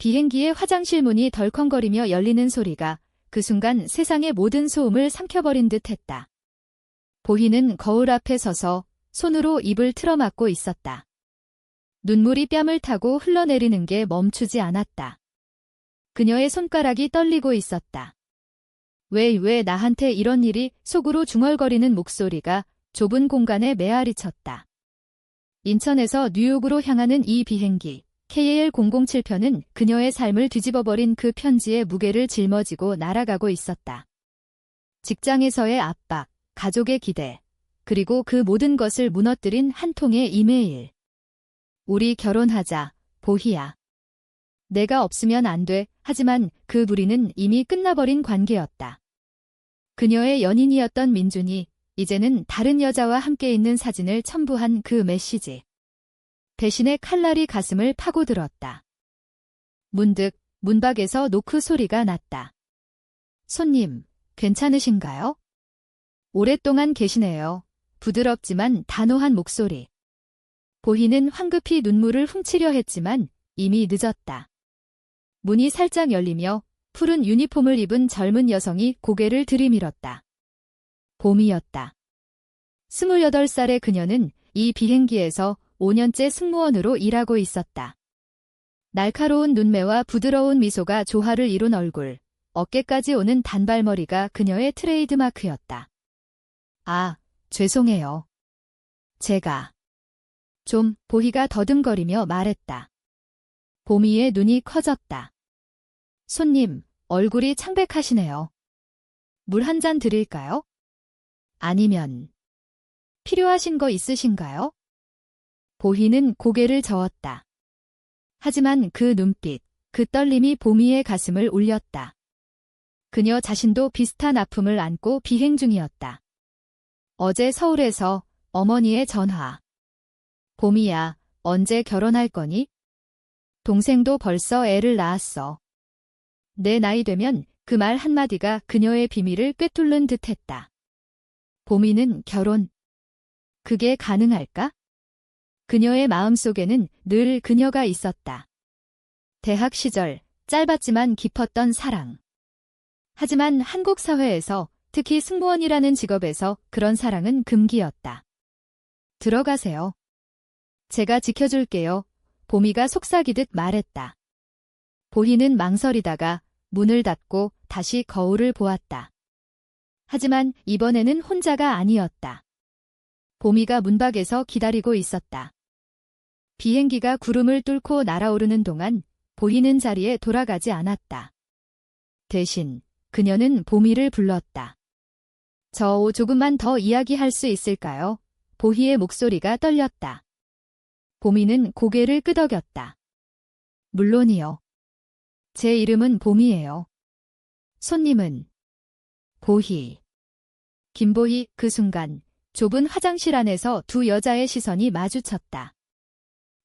비행기의 화장실 문이 덜컹거리며 열리는 소리가 그 순간 세상의 모든 소음을 삼켜버린 듯 했다. 보희는 거울 앞에 서서 손으로 입을 틀어막고 있었다. 눈물이 뺨을 타고 흘러내리는 게 멈추지 않았다. 그녀의 손가락이 떨리고 있었다. 왜, 왜 나한테 이런 일이 속으로 중얼거리는 목소리가 좁은 공간에 메아리 쳤다. 인천에서 뉴욕으로 향하는 이 비행기 KAL007편은 그녀의 삶을 뒤집어버린 그 편지의 무게를 짊어지고 날아가고 있었다. 직장에서의 압박, 가족의 기대, 그리고 그 모든 것을 무너뜨린 한 통의 이메일. 우리 결혼하자, 보희야. 내가 없으면 안 돼, 하지만 그 무리는 이미 끝나버린 관계였다. 그녀의 연인이었던 민준이 이제는 다른 여자와 함께 있는 사진을 첨부한 그 메시지. 대신에 칼날이 가슴을 파고들었다. 문득 문밖에서 노크 소리가 났다. 손님, 괜찮으신가요? 오랫동안 계시네요. 부드럽지만 단호한 목소리. 보희는 황급히 눈물을 훔치려 했지만 이미 늦었다. 문이 살짝 열리며 푸른 유니폼을 입은 젊은 여성이 고개를 들이밀었다. 봄이었다. 28살의 그녀는 이 비행기에서 5년째 승무원으로 일하고 있었다. 날카로운 눈매와 부드러운 미소가 조화를 이룬 얼굴, 어깨까지 오는 단발머리가 그녀의 트레이드마크였다. 아, 죄송해요. 제가. 좀, 보희가 더듬거리며 말했다. 보미의 눈이 커졌다. 손님, 얼굴이 창백하시네요. 물 한 잔 드릴까요? 아니면, 필요하신 거 있으신가요? 보희는 고개를 저었다. 하지만 그 눈빛, 그 떨림이 보미의 가슴을 울렸다. 그녀 자신도 비슷한 아픔을 안고 비행 중이었다. 어제 서울에서 어머니의 전화. 봄이야, 언제 결혼할 거니? 동생도 벌써 애를 낳았어. 내 나이 되면 그 말 한마디가 그녀의 비밀을 꿰뚫는 듯 했다. 봄이는 결혼. 그게 가능할까? 그녀의 마음속에는 늘 그녀가 있었다. 대학 시절 짧았지만 깊었던 사랑. 하지만 한국 사회에서 특히 승무원이라는 직업에서 그런 사랑은 금기였다. 들어가세요. 제가 지켜줄게요. 보미가 속삭이듯 말했다. 보희는 망설이다가 문을 닫고 다시 거울을 보았다. 하지만 이번에는 혼자가 아니었다. 보미가 문 밖에서 기다리고 있었다. 비행기가 구름을 뚫고 날아오르는 동안 보이는 자리에 돌아가지 않았다. 대신 그녀는 보미를 불렀다. 저 조금만 더 이야기할 수 있을까요? 보희의 목소리가 떨렸다. 보미는 고개를 끄덕였다. 물론이요. 제 이름은 봄이에요. 손님은 보희. 김보희 그 순간 좁은 화장실 안에서 두 여자의 시선이 마주쳤다.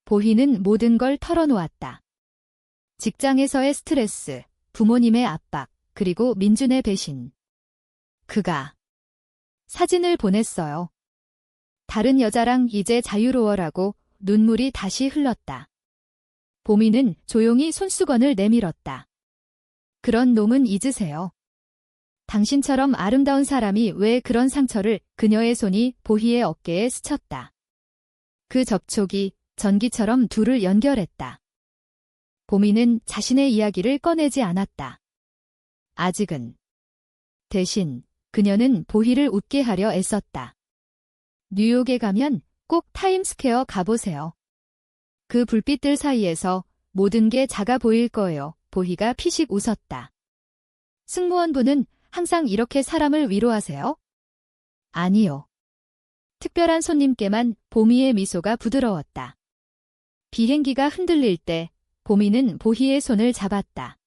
보희는 모든 걸 털어놓았다. 직장에서의 스트레스, 부모님의 압박, 그리고 민준의 배신. 그가 사진을 보냈어요. 다른 여자랑 이제 자유로워라고 눈물이 다시 흘렀다. 보미는 조용히 손수건을 내밀었다. 그런 놈은 잊으세요. 당신처럼 아름다운 사람이 왜 그런 상처를 그녀의 손이 보희의 어깨에 스쳤다. 그 접촉이 전기처럼 둘을 연결했다. 보미는 자신의 이야기를 꺼내지 않았다. 아직은. 대신 그녀는 보희를 웃게 하려 애썼다. 뉴욕에 가면 꼭 타임스퀘어 가보세요. 그 불빛들 사이에서 모든 게 작아 보일 거예요. 보희가 피식 웃었다. 승무원분은 항상 이렇게 사람을 위로하세요? 아니요. 특별한 손님께만 보미의 미소가 부드러웠다. 비행기가 흔들릴 때 보미는 보희의 손을 잡았다.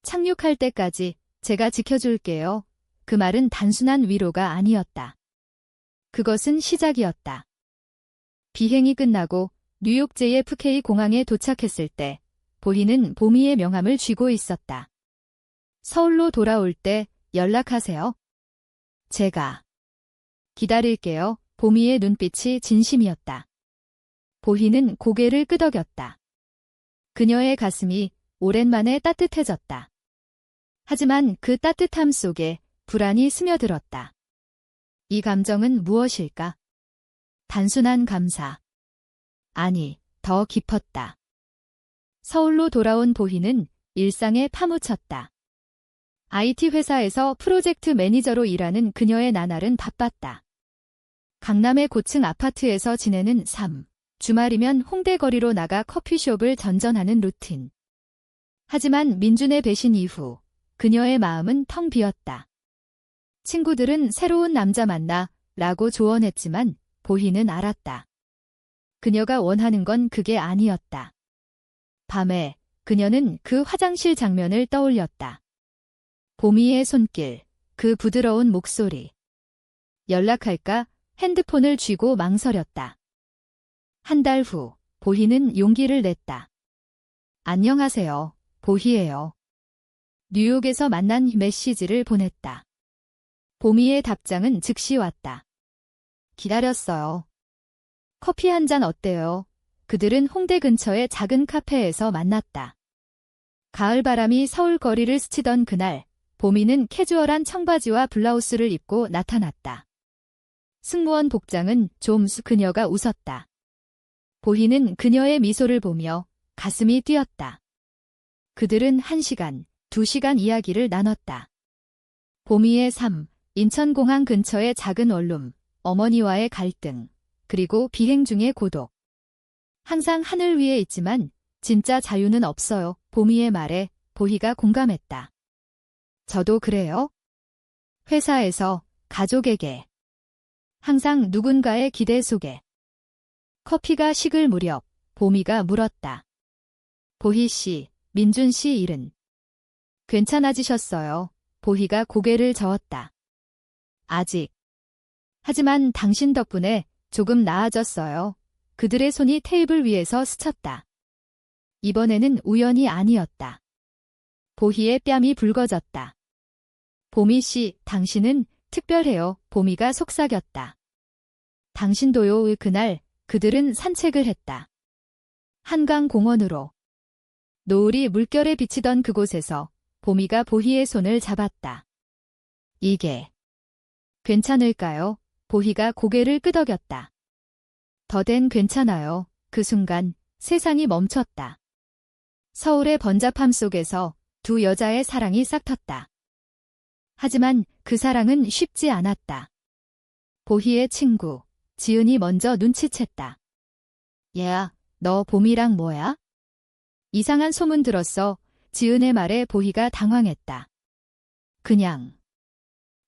착륙할 때까지 제가 지켜줄게요. 그 말은 단순한 위로가 아니었다. 그것은 시작이었다. 비행이 끝나고 뉴욕 JFK 공항에 도착했을 때 보희는 보미의 명함을 쥐고 있었다. 서울로 돌아올 때 연락하세요. 제가 기다릴게요. 보미의 눈빛이 진심이었다. 보희는 고개를 끄덕였다. 그녀의 가슴이 오랜만에 따뜻해졌다. 하지만 그 따뜻함 속에 불안이 스며들었다. 이 감정은 무엇일까? 단순한 감사. 아니, 더 깊었다. 서울로 돌아온 보희는 일상에 파묻혔다. IT 회사에서 프로젝트 매니저로 일하는 그녀의 나날은 바빴다. 강남의 고층 아파트에서 지내는 삶. 주말이면 홍대 거리로 나가 커피숍을 전전하는 루틴. 하지만 민준의 배신 이후 그녀의 마음은 텅 비었다. 친구들은 새로운 남자 만나 라고 조언했지만 보희는 알았다. 그녀가 원하는 건 그게 아니었다. 밤에 그녀는 그 화장실 장면을 떠올렸다. 보미의 손길, 그 부드러운 목소리. 연락할까 핸드폰을 쥐고 망설였다. 한 달 후, 보희는 용기를 냈다. 안녕하세요, 보희예요. 뉴욕에서 만난 메시지를 보냈다. 보미의 답장은 즉시 왔다. 기다렸어요. 커피 한 잔 어때요? 그들은 홍대 근처의 작은 카페에서 만났다. 가을 바람이 서울 거리를 스치던 그날, 보미는 캐주얼한 청바지와 블라우스를 입고 나타났다. 승무원 복장은 좀수 그녀가 웃었다. 보희는 그녀의 미소를 보며 가슴이 뛰었다. 그들은 한 시간, 두 시간 이야기를 나눴다. 보미의 삶, 인천공항 근처의 작은 원룸, 어머니와의 갈등, 그리고 비행 중의 고독. 항상 하늘 위에 있지만 진짜 자유는 없어요. 보미의 말에 보희가 공감했다. 저도 그래요. 회사에서, 가족에게. 항상 누군가의 기대 속에. 커피가 식을 무렵 보미가 물었다. 보희 씨, 민준 씨 일은 괜찮아지셨어요. 보희가 고개를 저었다. 아직. 하지만 당신 덕분에 조금 나아졌어요. 그들의 손이 테이블 위에서 스쳤다. 이번에는 우연이 아니었다. 보희의 뺨이 붉어졌다. 보미 씨, 당신은 특별해요. 보미가 속삭였다. 당신도요. 그날 그들은 산책을 했다. 한강 공원으로. 노을이 물결에 비치던 그곳에서 보미가 보희의 손을 잡았다. 이게 괜찮을까요? 보희가 고개를 끄덕였다. 더댄 괜찮아요. 그 순간 세상이 멈췄다. 서울의 번잡함 속에서 두 여자의 사랑이 싹텄다. 하지만 그 사랑은 쉽지 않았다. 보희의 친구, 지은이 먼저 눈치챘다. 얘야, 너 봄이랑 뭐야? 이상한 소문 들었어. 지은의 말에 보희가 당황했다. 그냥.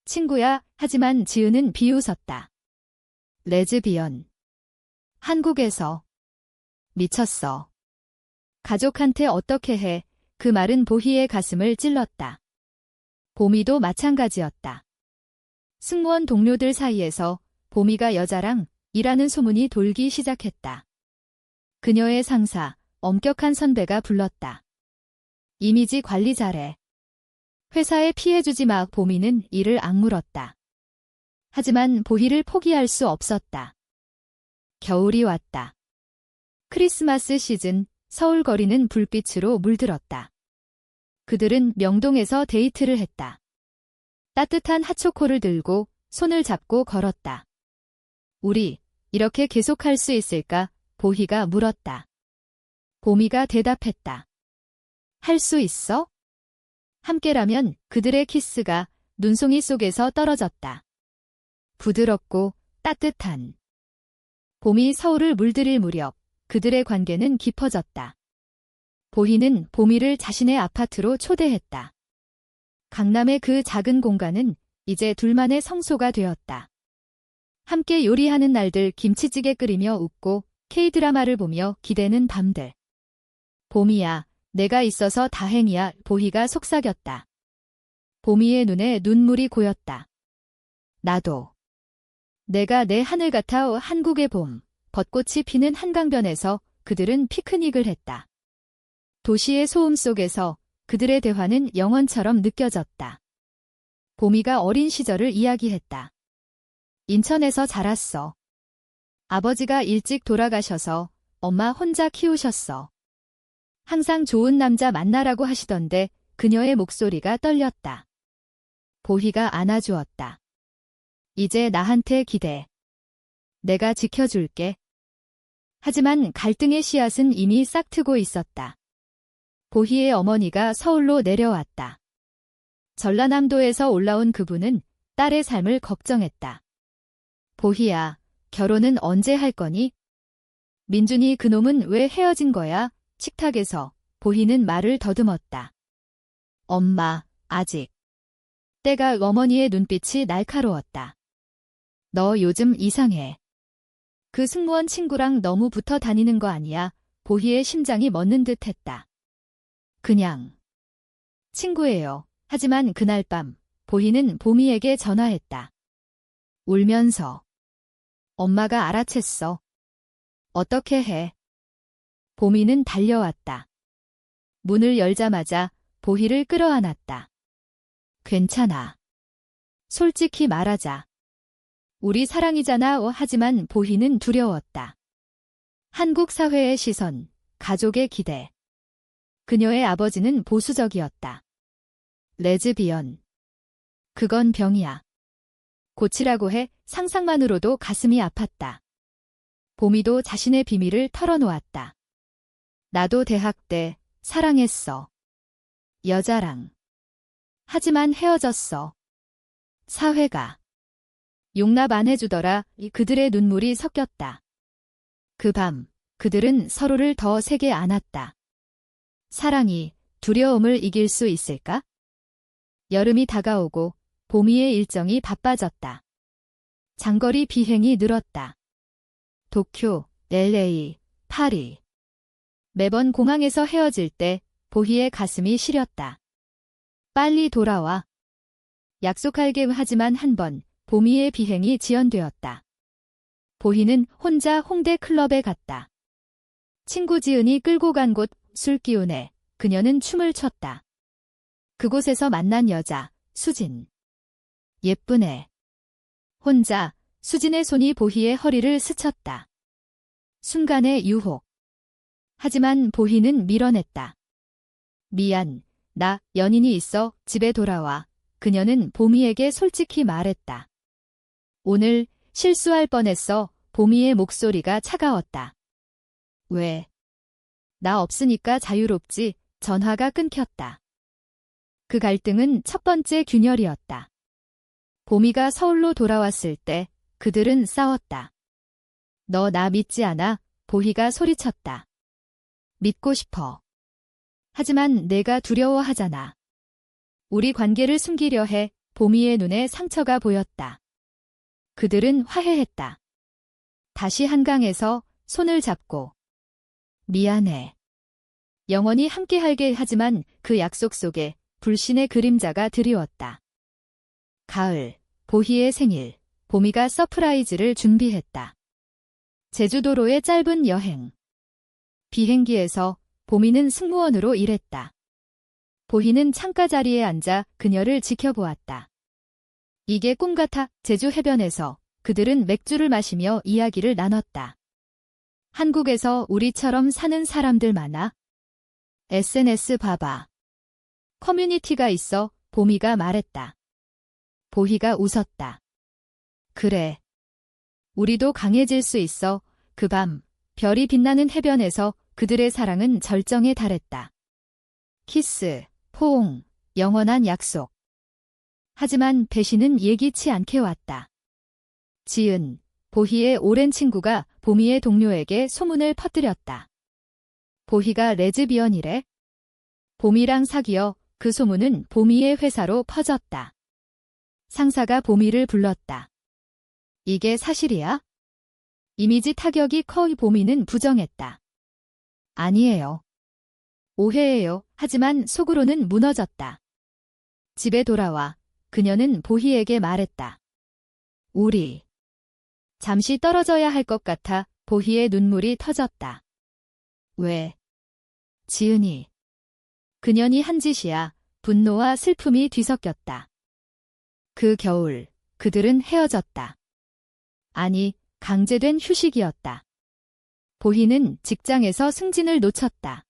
친구야, 하지만 지은은 비웃었다. 레즈비언. 한국에서. 미쳤어. 가족한테 어떻게 해. 그 말은 보희의 가슴을 찔렀다. 보미도 마찬가지였다. 승무원 동료들 사이에서 보미가 여자랑 일하는 소문이 돌기 시작했다. 그녀의 상사, 엄격한 선배가 불렀다. 이미지 관리 잘해. 회사에 피해주지 마 보미는 이를 악물었다. 하지만 보희를 포기할 수 없었다. 겨울이 왔다. 크리스마스 시즌 서울 거리는 불빛으로 물들었다. 그들은 명동에서 데이트를 했다. 따뜻한 핫초코를 들고 손을 잡고 걸었다. 우리 이렇게 계속할 수 있을까? 보희가 물었다. 보미가 대답했다. 할 수 있어? 함께라면 그들의 키스가 눈송이 속에서 떨어졌다. 부드럽고 따뜻한. 봄이 서울을 물들일 무렵 그들의 관계는 깊어졌다. 보희는 보미를 자신의 아파트로 초대했다. 강남의 그 작은 공간은 이제 둘만의 성소가 되었다. 함께 요리하는 날들 김치찌개 끓이며 웃고 K드라마를 보며 기대는 밤들. 봄이야, 내가 있어서 다행이야, 보희가 속삭였다. 보미의 눈에 눈물이 고였다. 나도. 내가 내 하늘 같아 한국의 봄, 벚꽃이 피는 한강변에서 그들은 피크닉을 했다. 도시의 소음 속에서 그들의 대화는 영원처럼 느껴졌다. 보미가 어린 시절을 이야기했다. 인천에서 자랐어. 아버지가 일찍 돌아가셔서 엄마 혼자 키우셨어. 항상 좋은 남자 만나라고 하시던데 그녀의 목소리가 떨렸다. 보희가 안아주었다. 이제 나한테 기대. 내가 지켜줄게. 하지만 갈등의 씨앗은 이미 싹트고 있었다. 보희의 어머니가 서울로 내려왔다. 전라남도에서 올라온 그분은 딸의 삶을 걱정했다. 보희야, 결혼은 언제 할 거니? 민준이 그놈은 왜 헤어진 거야? 식탁에서 보희는 말을 더듬었다. 엄마, 아직. 때가 어머니의 눈빛이 날카로웠다. 너 요즘 이상해. 그 승무원 친구랑 너무 붙어 다니는 거 아니야? 보희의 심장이 멎는 듯 했다. 그냥. 친구예요. 하지만 그날 밤, 보희는 보미에게 전화했다. 울면서. 엄마가 알아챘어. 어떻게 해? 보미는 달려왔다. 문을 열자마자 보희를 끌어안았다. 괜찮아. 솔직히 말하자. 우리 사랑이잖아. 어, 하지만 보희는 두려웠다. 한국 사회의 시선, 가족의 기대. 그녀의 아버지는 보수적이었다. 레즈비언. 그건 병이야. 고치라고 해 상상만으로도 가슴이 아팠다. 보미도 자신의 비밀을 털어놓았다. 나도 대학 때 사랑했어. 여자랑. 하지만 헤어졌어. 사회가. 용납 안 해주더라. 이 그들의 눈물이 섞였다. 그 밤, 그들은 서로를 더 세게 안았다. 사랑이 두려움을 이길 수 있을까? 여름이 다가오고 보미의 일정이 바빠졌다. 장거리 비행이 늘었다. 도쿄, LA, 파리. 매번 공항에서 헤어질 때 보희의 가슴이 시렸다. 빨리 돌아와. 약속할게 하지만 한 번 보미의 비행이 지연되었다. 보희는 혼자 홍대 클럽에 갔다. 친구 지은이 끌고 간 곳 술기운에 그녀는 춤을 췄다. 그곳에서 만난 여자, 수진. 예쁘네. 혼자 수진의 손이 보희의 허리를 스쳤다. 순간의 유혹. 하지만 보희는 밀어냈다. 미안, 나 연인이 있어 집에 돌아와. 그녀는 보미에게 솔직히 말했다. 오늘 실수할 뻔했어. 보미의 목소리가 차가웠다. 왜? 나 없으니까 자유롭지. 전화가 끊겼다. 그 갈등은 첫 번째 균열이었다. 보미가 서울로 돌아왔을 때 그들은 싸웠다. 너 나 믿지 않아? 보희가 소리쳤다. 믿고 싶어. 하지만 내가 두려워하잖아. 우리 관계를 숨기려 해 보미의 눈에 상처가 보였다. 그들은 화해했다. 다시 한강에서 손을 잡고 미안해. 영원히 함께하게 하지만 그 약속 속에 불신의 그림자가 드리웠다. 가을, 보희의 생일, 보미가 서프라이즈를 준비했다. 제주도로의 짧은 여행. 비행기에서 보미는 승무원으로 일했다. 보희는 창가 자리에 앉아 그녀를 지켜보았다. 이게 꿈 같아 제주 해변에서 그들은 맥주를 마시며 이야기를 나눴다. 한국에서 우리처럼 사는 사람들 많아? SNS 봐봐. 커뮤니티가 있어 보미가 말했다. 보희가 웃었다. 그래. 우리도 강해질 수 있어. 그 밤, 별이 빛나는 해변에서 그들의 사랑은 절정에 달했다. 키스, 포옹, 영원한 약속. 하지만 배신은 예기치 않게 왔다. 지은, 보희의 오랜 친구가 보미의 동료에게 소문을 퍼뜨렸다. 보희가 레즈비언이래? 보미랑 사귀어 그 소문은 보미의 회사로 퍼졌다. 상사가 보미를 불렀다. 이게 사실이야? 이미지 타격이 커 보미는 부정했다. 아니에요. 오해예요. 하지만 속으로는 무너졌다. 집에 돌아와 그녀는 보희에게 말했다. 우리 잠시 떨어져야 할 것 같아 보희의 눈물이 터졌다. 왜? 지은이. 그년이 한 짓이야. 분노와 슬픔이 뒤섞였다. 그 겨울, 그들은 헤어졌다. 아니, 강제된 휴식이었다. 보희는 직장에서 승진을 놓쳤다.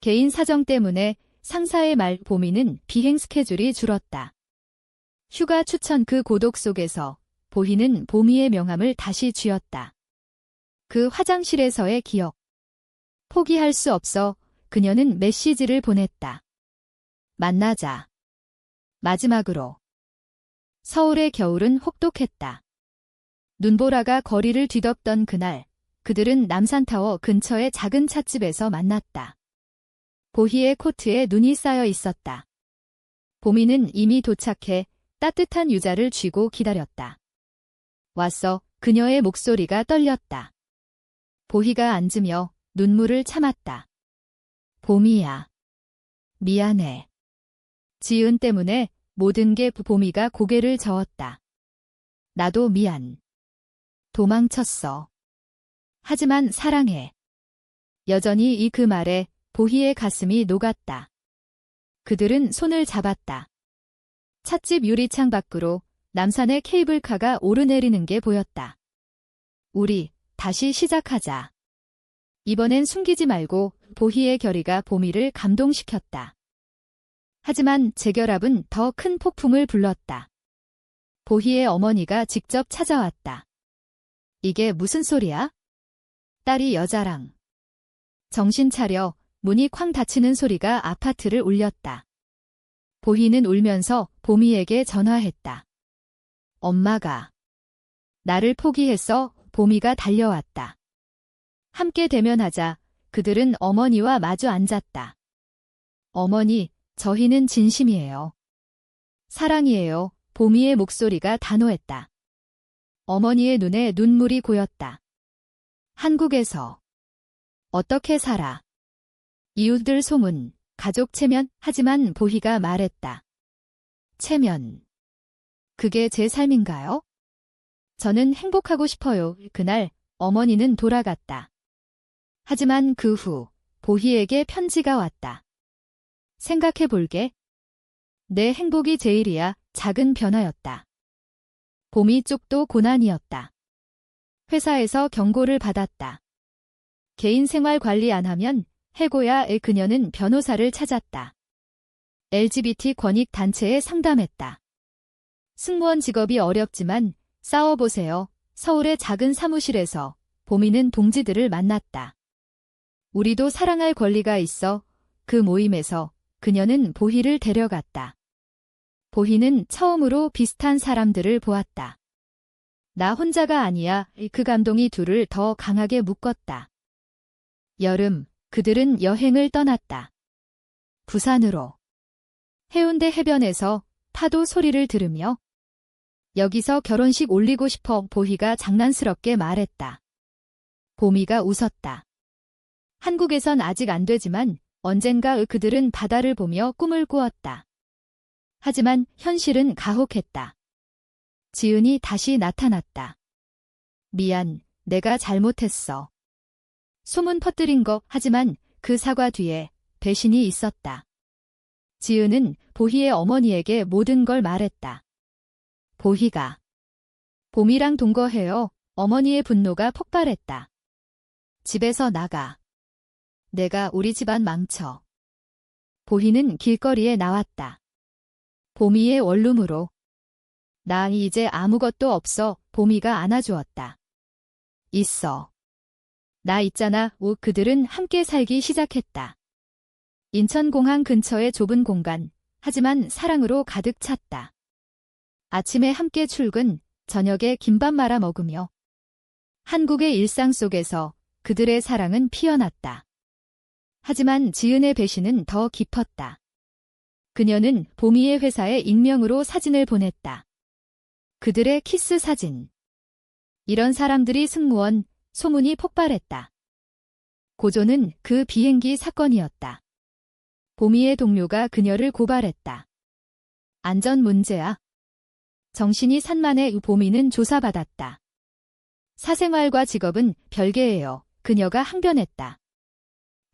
개인 사정 때문에 상사의 말 보미는 비행 스케줄이 줄었다. 휴가 추천 그 고독 속에서 보희는 보미의 명함을 다시 쥐었다. 그 화장실에서의 기억. 포기할 수 없어 그녀는 메시지를 보냈다. 만나자. 마지막으로. 서울의 겨울은 혹독했다. 눈보라가 거리를 뒤덮던 그날, 그들은 남산타워 근처의 작은 찻집에서 만났다. 보희의 코트에 눈이 쌓여 있었다. 보미는 이미 도착해 따뜻한 유자를 쥐고 기다렸다. 왔어 그녀의 목소리가 떨렸다. 보희가 앉으며 눈물을 참았다. 보미야. 미안해. 지은 때문에 모든 게 보미가 고개를 저었다. 나도 미안. 도망쳤어. 하지만 사랑해. 여전히 이 그 말에 보희의 가슴이 녹았다. 그들은 손을 잡았다. 찻집 유리창 밖으로 남산의 케이블카가 오르내리는 게 보였다. 우리 다시 시작하자. 이번엔 숨기지 말고 보희의 결의가 보미를 감동시켰다. 하지만 재결합은 더 큰 폭풍을 불렀다. 보희의 어머니가 직접 찾아왔다. 이게 무슨 소리야? 딸이 여자랑. 정신 차려 문이 쾅 닫히는 소리가 아파트를 울렸다. 보희는 울면서 보미에게 전화했다. 엄마가 나를 포기했어 보미가 달려왔다. 함께 대면하자 그들은 어머니와 마주 앉았다. 어머니, 저희는 진심이에요. 사랑이에요. 보미의 목소리가 단호했다. 어머니의 눈에 눈물이 고였다. 한국에서 어떻게 살아? 이웃들 소문, 가족 체면, 하지만 보희가 말했다. 체면. 그게 제 삶인가요? 저는 행복하고 싶어요. 그날 어머니는 돌아갔다. 하지만 그 후 보희에게 편지가 왔다. 생각해 볼게. 내 행복이 제일이야. 작은 변화였다. 봄이 쪽도 고난이었다. 회사에서 경고를 받았다. 개인 생활 관리 안 하면 해고야의 그녀는 변호사를 찾았다. LGBT 권익 단체에 상담했다. 승무원 직업이 어렵지만 싸워보세요. 서울의 작은 사무실에서 보미는 동지들을 만났다. 우리도 사랑할 권리가 있어 그 모임에서 그녀는 보희를 데려갔다. 보희는 처음으로 비슷한 사람들을 보았다. 나 혼자가 아니야. 그 감동이 둘을 더 강하게 묶었다. 여름, 그들은 여행을 떠났다. 부산으로. 해운대 해변에서 파도 소리를 들으며 여기서 결혼식 올리고 싶어 보희가 장난스럽게 말했다. 보미가 웃었다. 한국에선 아직 안 되지만 언젠가 그들은 바다를 보며 꿈을 꾸었다. 하지만 현실은 가혹했다. 지은이 다시 나타났다. 미안, 내가 잘못했어. 소문 퍼뜨린 거 하지만 그 사과 뒤에 배신이 있었다. 지은은 보희의 어머니에게 모든 걸 말했다. 보희가 봄이랑 동거해요. 어머니의 분노가 폭발했다. 집에서 나가. 내가 우리 집안 망쳐. 보희는 길거리에 나왔다. 봄이의 원룸으로. 나 이제 아무것도 없어. 봄이가 안아주었다. 있어. 나 있잖아. 우 그들은 함께 살기 시작했다. 인천공항 근처의 좁은 공간, 하지만 사랑으로 가득 찼다. 아침에 함께 출근, 저녁에 김밥 말아 먹으며 한국의 일상 속에서 그들의 사랑은 피어났다. 하지만 지은의 배신은 더 깊었다. 그녀는 보미의 회사에 익명으로 사진을 보냈다. 그들의 키스 사진. 이런 사람들이 승무원, 소문이 폭발했다. 고조는 그 비행기 사건이었다. 보미의 동료가 그녀를 고발했다. 안전 문제야. 정신이 산만해 보미는 조사받았다. 사생활과 직업은 별개예요. 그녀가 항변했다.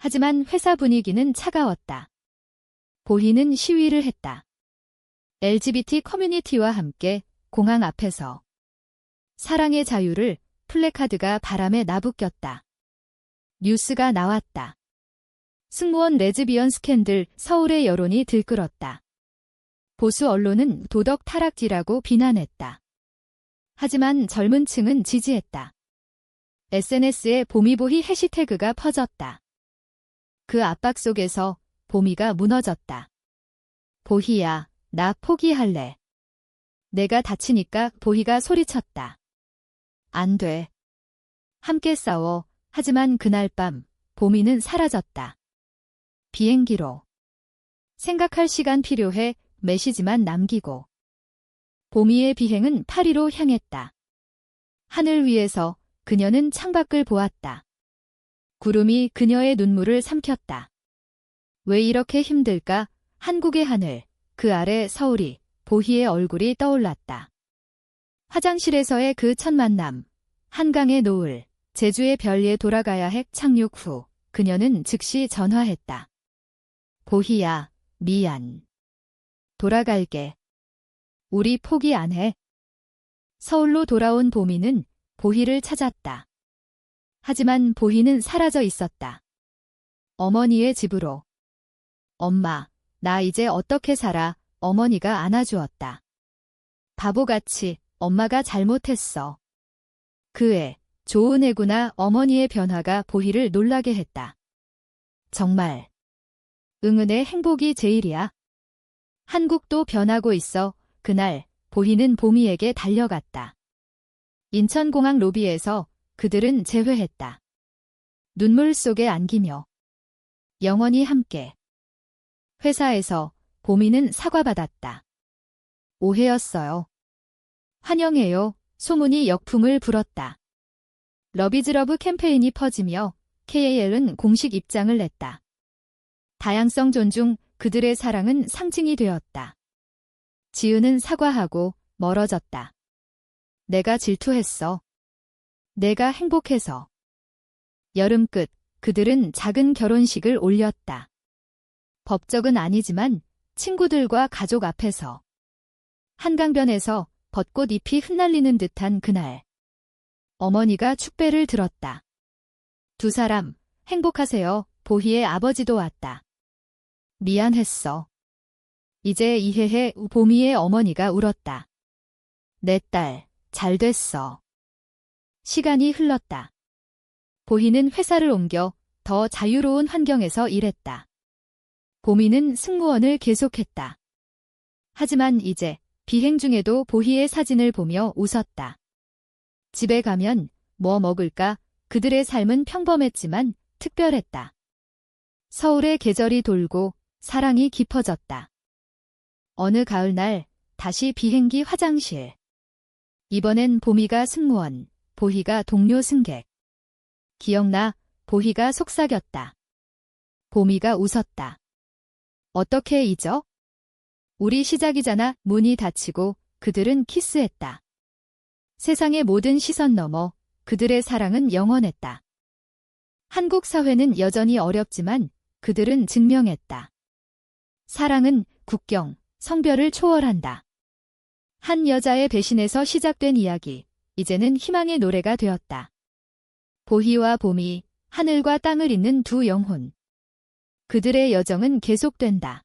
하지만 회사 분위기는 차가웠다. 보희는 시위를 했다. LGBT 커뮤니티와 함께 공항 앞에서 사랑의 자유를 플래카드가 바람에 나부꼈다. 뉴스가 나왔다. 승무원 레즈비언 스캔들 서울의 여론이 들끓었다. 보수 언론은 도덕 타락지라고 비난했다. 하지만 젊은 층은 지지했다. SNS에 보미보희 해시태그가 퍼졌다. 그 압박 속에서 보미가 무너졌다. 보희야, 나 포기할래. 내가 다치니까 보희가 소리쳤다. 안 돼. 함께 싸워. 하지만 그날 밤 보미는 사라졌다. 비행기로. 생각할 시간 필요해 메시지만 남기고. 보미의 비행은 파리로 향했다. 하늘 위에서 그녀는 창밖을 보았다. 구름이 그녀의 눈물을 삼켰다. 왜 이렇게 힘들까? 한국의 하늘, 그 아래 서울이, 보희의 얼굴이 떠올랐다. 화장실에서의 그 첫 만남, 한강의 노을, 제주의 별에 돌아가야 해 착륙 후, 그녀는 즉시 전화했다. 보희야, 미안. 돌아갈게. 우리 포기 안 해. 서울로 돌아온 보미는 보희를 찾았다. 하지만 보희는 사라져 있었다. 어머니의 집으로. 엄마, 나 이제 어떻게 살아? 어머니가 안아주었다. 바보같이 엄마가 잘못했어. 그 애, 좋은 애구나 어머니의 변화가 보희를 놀라게 했다. 정말. 응은의 행복이 제일이야. 한국도 변하고 있어. 그날 보희는 보미에게 달려갔다. 인천공항 로비에서 그들은 재회했다. 눈물 속에 안기며 영원히 함께. 회사에서 보미는 사과받았다. 오해였어요. 환영해요. 소문이 역풍을 불었다. 러비즈러브 캠페인이 퍼지며 KAL은 공식 입장을 냈다. 다양성 존중, 그들의 사랑은 상징이 되었다. 지은은 사과하고 멀어졌다. 내가 질투했어. 내가 행복해서. 여름 끝, 그들은 작은 결혼식을 올렸다. 법적은 아니지만 친구들과 가족 앞에서. 한강변에서 벚꽃 잎이 흩날리는 듯한 그날. 어머니가 축배를 들었다. 두 사람, 행복하세요. 보희의 아버지도 왔다. 미안했어. 이제 이해해 보미의 어머니가 울었다. 내 딸, 잘 됐어. 시간이 흘렀다. 보희는 회사를 옮겨 더 자유로운 환경에서 일했다. 보미는 승무원을 계속했다. 하지만 이제 비행 중에도 보희의 사진을 보며 웃었다. 집에 가면 뭐 먹을까? 그들의 삶은 평범했지만 특별했다. 서울의 계절이 돌고 사랑이 깊어졌다. 어느 가을날 다시 비행기 화장실. 이번엔 보미가 승무원, 보희가 동료 승객. 기억나, 보희가 속삭였다. 보미가 웃었다. 어떻게 잊어? 우리 시작이잖아. 문이 닫히고 그들은 키스했다. 세상의 모든 시선 넘어 그들의 사랑은 영원했다. 한국 사회는 여전히 어렵지만 그들은 증명했다. 사랑은 국경, 성별을 초월한다. 한 여자의 배신에서 시작된 이야기, 이제는 희망의 노래가 되었다. 보희와 봄이 하늘과 땅을 잇는 두 영혼. 그들의 여정은 계속된다.